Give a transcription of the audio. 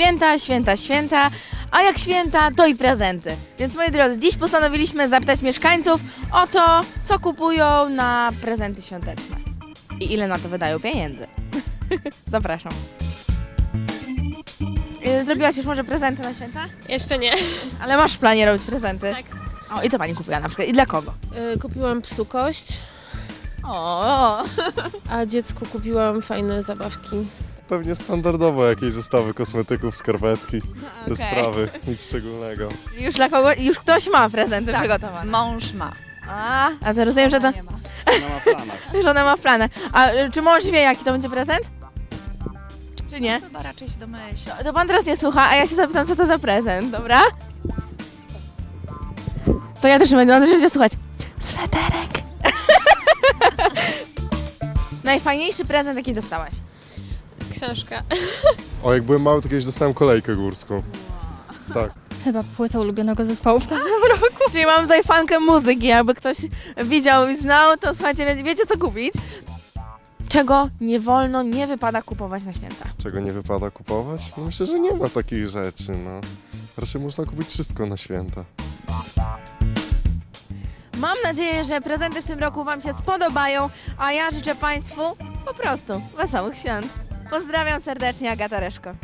święta, święta, święta, a jak święta, to i prezenty. Więc moi drodzy, dziś postanowiliśmy zapytać mieszkańców o to, co kupują na prezenty świąteczne i ile na to wydają pieniędzy. Zapraszam. Y, Zrobiłaś już może prezenty na święta? Jeszcze nie. Ale masz w planie robić prezenty? Tak. O, i co pani kupiła na przykład? I dla kogo? Y, Kupiłam psu kość, O, a dziecku kupiłam fajne zabawki. Pewnie standardowo jakieś zestawy kosmetyków, skarpetki, te sprawy, nic szczególnego. już dla kogo? Już ktoś ma prezenty przygotowane. Mąż ma. A, a to rozumiem, że, to, Nie ma. ona ma w planach. A y, czy mąż wie, jaki to będzie prezent? Czy nie? Chyba raczej się domyśla. To pan teraz nie słucha, a ja się zapytam, co to za prezent, dobra? To ja też nie będę, on też będzie słuchać. Sweterek. Najfajniejszy prezent, jaki dostałaś? Książka. O, jak byłem mały, to kiedyś dostałem kolejkę górską. Tak. Chyba płyta ulubionego zespołu w tym Czyli mam tutaj fankę muzyki, jakby ktoś widział i znał, to słuchajcie, wie- wiecie co kupić? Czego nie wolno, nie wypada kupować na święta. Czego nie wypada kupować? No myślę, że nie ma takich rzeczy, no. Raczej można kupić wszystko na święta. Mam nadzieję, że prezenty w tym roku Wam się spodobają, a ja życzę Państwu po prostu wesołych świąt. Pozdrawiam serdecznie, Agata Reszko.